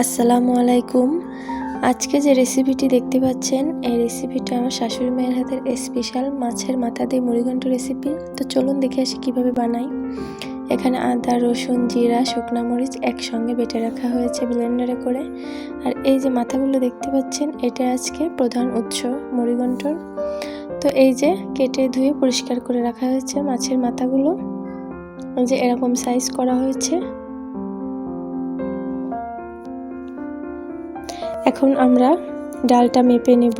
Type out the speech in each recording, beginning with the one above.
আসসালামু আলাইকুম। আজকে যে রেসিপিটি দেখতে পাচ্ছেন, এই রেসিপিটা আমার শাশুড়ি মায়ের হাতের স্পেশাল মাছের মাথা দিয়ে মুড়িঘণ্ট রেসিপি তো চলুন দেখে আসি কীভাবে বানাই। এখানে আদা, রসুন, জিরা, শুকনা মরিচ একসঙ্গে বেটে রাখা হয়েছে ব্লেন্ডারে করে। আর এই যে মাথাগুলো দেখতে পাচ্ছেন, এটা আজকে প্রধান উৎস মুড়িঘণ্টর তো এই যে কেটে ধুয়ে পরিষ্কার করে রাখা হয়েছে মাছের মাথাগুলো। যে এরকম সাইজ করা হয়েছে। এখন আমরা ডালটা মেপে নেব।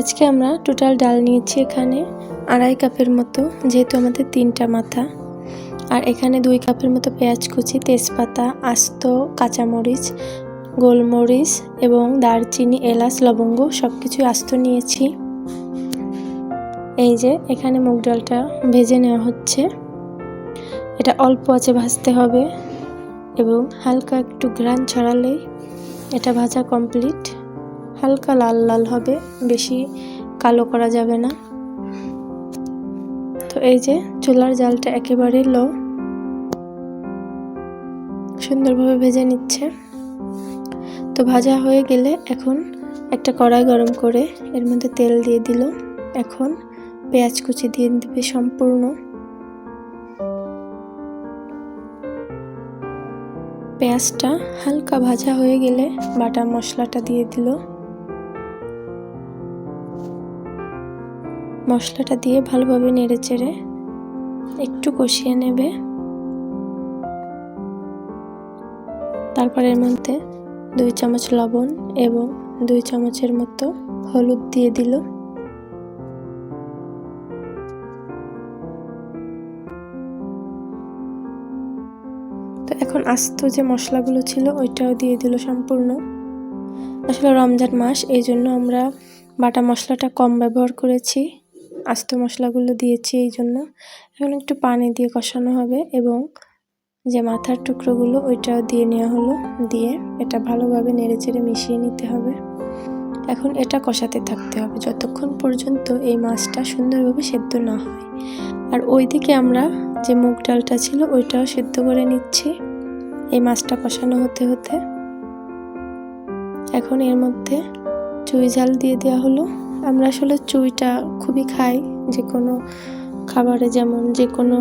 আজকে আমরা টোটাল ডাল নিয়েছি এখানে আড়াই কাপের মতো, যেহেতু আমাদের তিনটা মাথা। আর এখানে দুই কাপের মতো পেঁয়াজ কুচি, তেজপাতা, আস্ত, কাঁচামরিচ, গোলমরিচ এবং দারচিনি, এলাচ, লবঙ্গ সব কিছুই আস্ত নিয়েছি। এই যে, এখানে মুগ ডালটা ভেজে নেওয়া হচ্ছে। এটা অল্প আছে ভাজতে হবে এবং হালকা একটু গ্রান ছড়ালেই এটা ভাজা কমপ্লিট। হালকা লাল লাল হবে, বেশি কালো করা যাবে না। তো এই যে, চুলার জালটা একেবারে লো। সুন্দরভাবে ভেজে নিচ্ছে। তো ভাজা হয়ে গেলে এখন একটা কড়াই গরম করে এর মধ্যে তেল দিয়ে দিল। এখন পেঁয়াজ কুচি দিয়ে দেবে সম্পূর্ণ। পেঁয়াজটা হালকা ভাজা হয়ে গেলে বাটা মশলাটা দিয়ে দিল। মশলাটা দিয়ে ভালোভাবে নেড়ে চেড়ে একটু কষিয়ে নেবে। তারপর এর মধ্যে দুই চামচ লবণ এবং দুই চামচের মতো হলুদ দিয়ে দিল। এখন আস্ত যে মশলাগুলো ছিল, ওইটাও দিয়ে দিল সম্পূর্ণ। আসলে রমজান মাস, এই জন্য আমরা বাটা মশলাটা কম ব্যবহার করেছি। আস্ত মশলাগুলো দিয়েছি এই জন্য। এখন একটু পানি দিয়ে কষানো হবে এবং যে মাথার টুকরোগুলো, ওইটাও দিয়ে নেওয়া হলো। দিয়ে এটা ভালোভাবে নেড়ে চেড়ে মিশিয়ে নিতে হবে। এখন এটা কষাতে থাকতে হবে। যতক্ষণ পর্যন্ত এই মাছটা সুন্দরভাবে সেদ্ধ না হয়। আর ওইদিকে আমরা যে মুগ ডালটা ছিল ওইটাও সেদ্ধ করে নিচ্ছি। এই মাছটা কষানো হতে হতে। এখন এর মধ্যে চুই ঝাল দিয়ে দেওয়া হলো। আমরা আসলে চুইটা খুবই খাই, যে কোনো খাবারে যেমন যে কোনো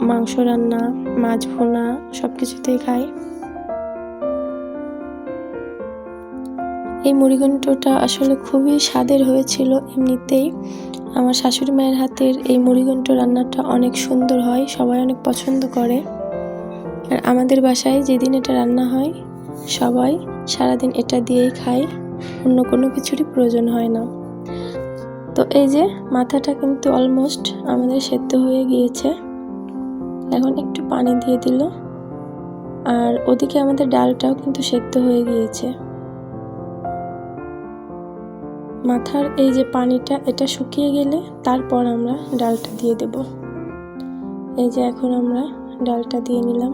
মাংস রান্না, মাছ ভোনা সব কিছুতেই খাই। এই মুড়িঘণ্টটা আসলে খুবই স্বাদের হয়েছিল এমনিতেই। আমার শাশুড়ি মায়ের হাতের এই মুড়িঘণ্ট রান্নাটা অনেক সুন্দর হয়, সবাই অনেক পছন্দ করে। আর আমাদের বাসায় যেদিন এটা রান্না হয়, সবাই সারাদিন এটা দিয়েই খায়, অন্য কোনো কিছুরই প্রয়োজন হয় না। তো এই যে মাথাটা কিন্তু অলমোস্ট আমাদের সেদ্ধ হয়ে গিয়েছে। এখন একটু পানি দিয়ে দিল। আর ওদিকে আমাদের ডালটাও কিন্তু সেদ্ধ হয়ে গিয়েছে। মাথার এই যে পানিটা, এটা শুকিয়ে গেলে তারপর আমরা ডালটা দিয়ে দেব। এই যে এখন আমরা ডালটা দিয়ে নিলাম।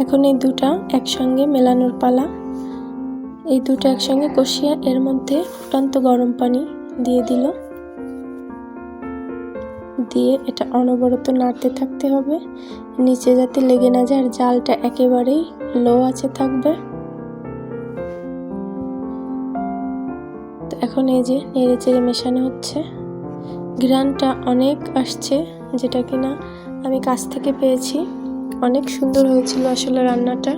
এখন এই দুটা একসঙ্গে মেলানোর পালা। এই দুটো একসঙ্গে কষিয়ে এর মধ্যে ফুটান্ত গরম পানি দিয়ে দিল। দিয়ে এটা অনবরত নাড়তে থাকতে হবে। নিচে যাতে লেগে না যায় আর জালটা একেবারেই লো আছে থাকবে। এখন এই যে নেড়ে চেড়ে মেশানো হচ্ছে। ঘ্রানটা অনেক আসছে, যেটা কিনা আমি কাছ থেকে পেয়েছি। অনেক সুন্দর হয়েছিল আসলে রান্নাটা।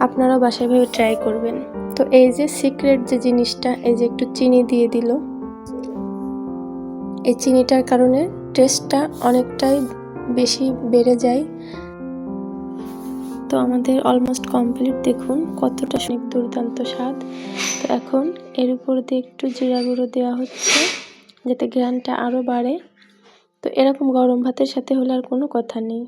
আপনারা বাসায় ভেবে ট্রাই করবেন। তো এই যে সিক্রেট যে জিনিসটা, এই যে একটু চিনি দিয়ে দিল। এই চিনিটার কারণে টেস্টটা অনেকটাই বেশি বেড়ে যায়। তো আমাদের অলমোস্ট কমপ্লিট দেখুন কতটা অনেক দুর্দান্ত স্বাদ। তো এখন এর উপর দিয়ে একটু জিরা গুঁড়ো দেওয়া হচ্ছে, যাতে ঘ্রানটা আরও বাড়ে। তো এরকম গরম ভাতের সাথে হলে আর কোনো কথা নেই।